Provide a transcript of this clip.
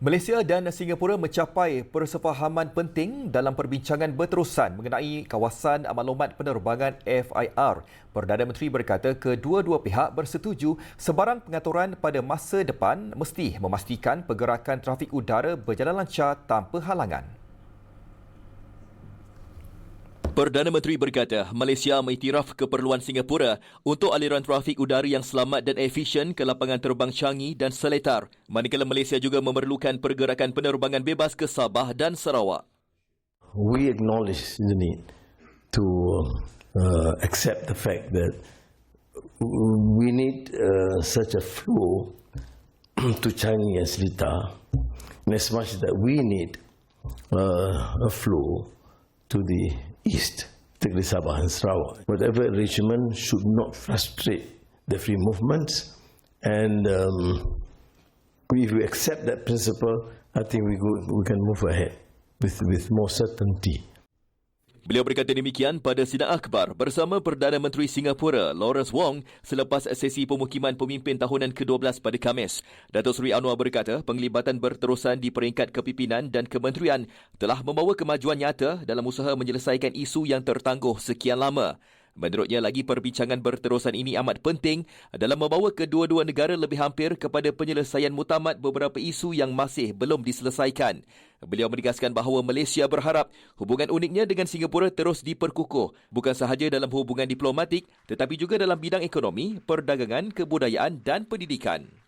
Malaysia dan Singapura mencapai persefahaman penting dalam perbincangan berterusan mengenai kawasan maklumat penerbangan FIR. Perdana Menteri berkata kedua-dua pihak bersetuju sebarang pengaturan pada masa depan mesti memastikan pergerakan trafik udara berjalan lancar tanpa halangan. Perdana Menteri berkata Malaysia mengiktiraf keperluan Singapura untuk aliran trafik udara yang selamat dan efisien ke lapangan terbang Changi dan Seletar. Manakala Malaysia juga memerlukan pergerakan penerbangan bebas ke Sabah dan Sarawak. We acknowledge the need to uh, accept the fact that we need uh, such a flow to Changi and Seletar as much that we need uh, a flow to the east, particularly Sabah and Sarawak. Whatever arrangement should not frustrate the free movements. And um, if we accept that principle, I think we, go, we can move ahead with, with more certainty. Beliau berkata demikian pada sidang akhbar bersama Perdana Menteri Singapura Lawrence Wong selepas sesi pemukiman pemimpin tahunan ke-12 pada Khamis. Datuk Seri Anwar berkata penglibatan berterusan di peringkat kepimpinan dan kementerian telah membawa kemajuan nyata dalam usaha menyelesaikan isu yang tertangguh sekian lama. Menurutnya lagi perbincangan berterusan ini amat penting dalam membawa kedua-dua negara lebih hampir kepada penyelesaian mutamat beberapa isu yang masih belum diselesaikan. Beliau menegaskan bahawa Malaysia berharap hubungan uniknya dengan Singapura terus diperkukuh bukan sahaja dalam hubungan diplomatik tetapi juga dalam bidang ekonomi, perdagangan, kebudayaan dan pendidikan.